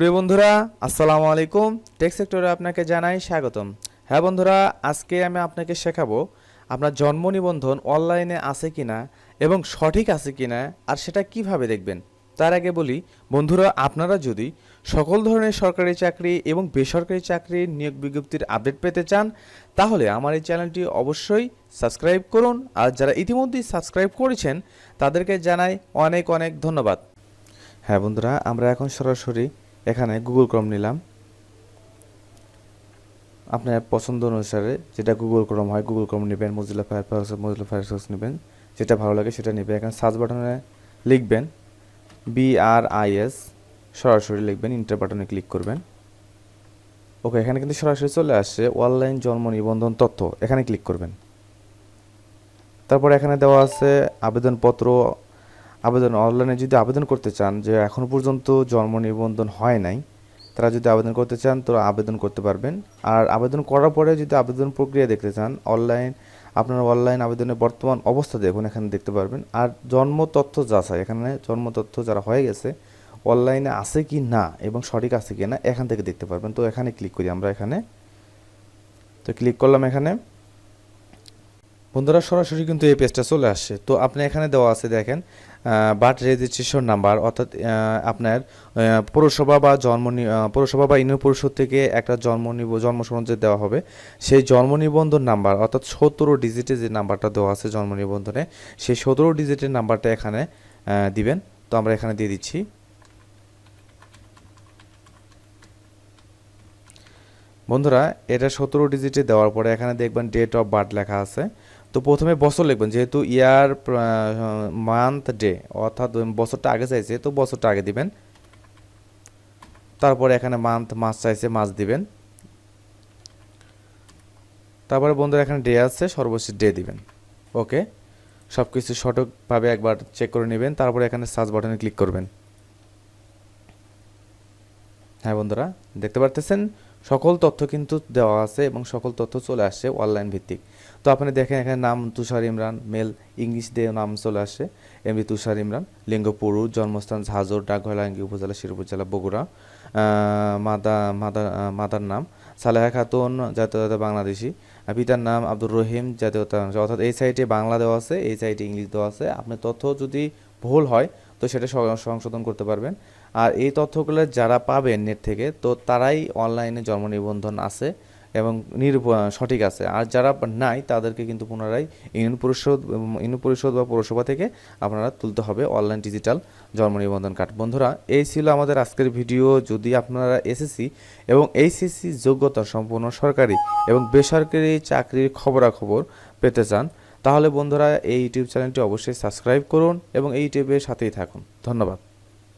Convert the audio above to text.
প্রিয় বন্ধুরা, আসসালামু আলাইকুম। টেক সেক্টরে আপনাকে জানাই স্বাগতম। হ্যাঁ বন্ধুরা, আজকে আমি আপনাকে শেখাবো আপনার জন্ম নিবন্ধন অনলাইনে আছে কিনা এবং সঠিক আছে কিনা আর সেটা কীভাবে দেখবেন। তার আগে বলি, বন্ধুরা, আপনারা যদি সকল ধরনের সরকারি চাকরি এবং বেসরকারি চাকরির নিয়োগ বিজ্ঞপ্তির আপডেট পেতে চান, তাহলে আমার এই চ্যানেলটি অবশ্যই সাবস্ক্রাইব করুন আর যারা ইতিমধ্যেই সাবস্ক্রাইব করেছেন, তাদেরকে জানাই অনেক অনেক ধন্যবাদ। হ্যাঁ বন্ধুরা, আমরা এখন সরাসরি এখানে গুগল ক্রম নিলাম। আপনার পছন্দ অনুসারে যেটা গুগল ক্রম হয় গুগল ক্রম নেবেন মজিলা ফায়ারফক্স মজিলা ফায়ারফক্স নেবেন, যেটা ভালো লাগে সেটা নেবেন। এখানে সার্চ বাটনে লিখবেন বি আর আই এস সরাসরি লিখবেন ইন্টার বাটনে ক্লিক করবেন। ওকে এখানে কিন্তু সরাসরি চলে আসছে অনলাইন জন্ম নিবন্ধন তথ্য, এখানে ক্লিক করবেন। তারপর এখানে দেওয়া আছে আবেদনপত্র আবেদন অনলাইনে যদি আবেদন করতে চান যে এখনও পর্যন্ত জন্ম নিবন্ধন হয় নাই, তারা যদি আবেদন করতে চান তো আবেদন করতে পারবেন। আর আবেদন করার পরে যদি আবেদন প্রক্রিয়া দেখতে চান অনলাইন আপনার অনলাইন আবেদনের বর্তমান অবস্থা দেখুন, এখানে দেখতে পারবেন। আর জন্ম তথ্য যা যাচাই, এখানে জন্ম তথ্য যারা হয়ে গেছে অনলাইনে আছে কি না এবং সঠিক আছে কি না, এখান থেকে দেখতে পারবেন। তো এখানে ক্লিক করি আমরা এখানে। তো ক্লিক করলাম এখানে। বন্ধুরা, সরাসরি কিন্তু এই পেজটা চলে আসছে। তো আপনি এখানে দেওয়া আছে, দেখেন বার্থ রেজিস্ট্রেশন নাম্বার অর্থাৎ আপনার পৌরসভা বা জন্ম পৌরসভা বা ইউনিয়ন পরিষদ থেকে একটা জন্ম নিব, জন্ম সনদ দেওয়া হবে, সেই জন্ম নিবন্ধন নাম্বার অর্থাৎ সতেরো ডিজিটের যে নাম্বারটা দেওয়া আছে জন্ম নিবন্ধনে, সেই সতেরো ডিজিটের নাম্বারটা এখানে দিবেন। তো আমরা এখানে দিয়ে দিচ্ছি। বন্ধুরা, এটা সতেরো ডিজিটে দেওয়ার পরে এখানে দেখবেন ডেট অফ বার্থ লেখা আছে। তো প্রথমে বছর লিখবেন, যেহেতু ইয়ার মান্থ ডে অর্থাৎ বছরটা আগে চাইছে, তো বছরটা আগে দিবেন। তারপরে এখানে মান্থ মাস চাইছে, মাস দিবেন। তারপরে বন্ধুরা, এখানে ডে আছে, সর্বশেষ ডে দিবেন। ওকে সব কিছু সঠিকভাবে একবার চেক করে নেবেন, তারপরে এখানে সার্চ বাটনে ক্লিক করবেন। হ্যাঁ বন্ধুরা, দেখতে পারতেছেন? সকল তথ্য কিন্তু দেওয়া আছে এবং সকল তথ্য চলে আসছে অনলাইন ভিত্তিক। তো আপনি দেখেন এখানে নাম তুষার ইমরান মেল ইংলিশ দিয়ে নাম চলে আসে। এমবি তুষার ইমরান লিঙ্গ পুরুষ জন্মস্থান ঝাজর ডাকঘলাঙ্গি উপজেলা শিরপুর জেলা বগুড়া মাদা মাদা আহ, মাতার নাম সালেহা খাতুন জাতীয়তা বাংলাদেশি। পিতার নাম আব্দুর রহিম জাতীয়তা অর্থাৎ এই সাইটে বাংলা দেওয়া আছে এই সাইটে ইংলিশ দেওয়া আছে। আপনার তথ্য যদি ভুল হয় তো সেটা সংশোধন করতে পারবেন। আর এই তথ্যগুলো যারা পাবেন নেট থেকে তো তারাই অনলাইনে জন্ম নিবন্ধন আছে। এবং নির্ভ সঠিক আছে। আর যারা নাই, তাদেরকে কিন্তু পুনরায় ইউনিয়ন পরিষদ ইউনিয়ন পরিষদ বা পৌরসভা থেকে আপনারা তুলতে হবে অনলাইন ডিজিটাল জন্ম নিবন্ধন কার্ড। বন্ধুরা, এই ছিল আমাদের আজকের ভিডিও। যদি আপনারা এসএসসি এবং এইচএসসি যোগ্যতা সম্পূর্ণ সরকারি এবং বেসরকারি চাকরির খবরাখবর পেতে চান, তাহলে বন্ধুরা এই ইউটিউব চ্যানেলটি অবশ্যই সাবস্ক্রাইব করুন এবং এই ইউটিউবের সাথেই থাকুন। ধন্যবাদ।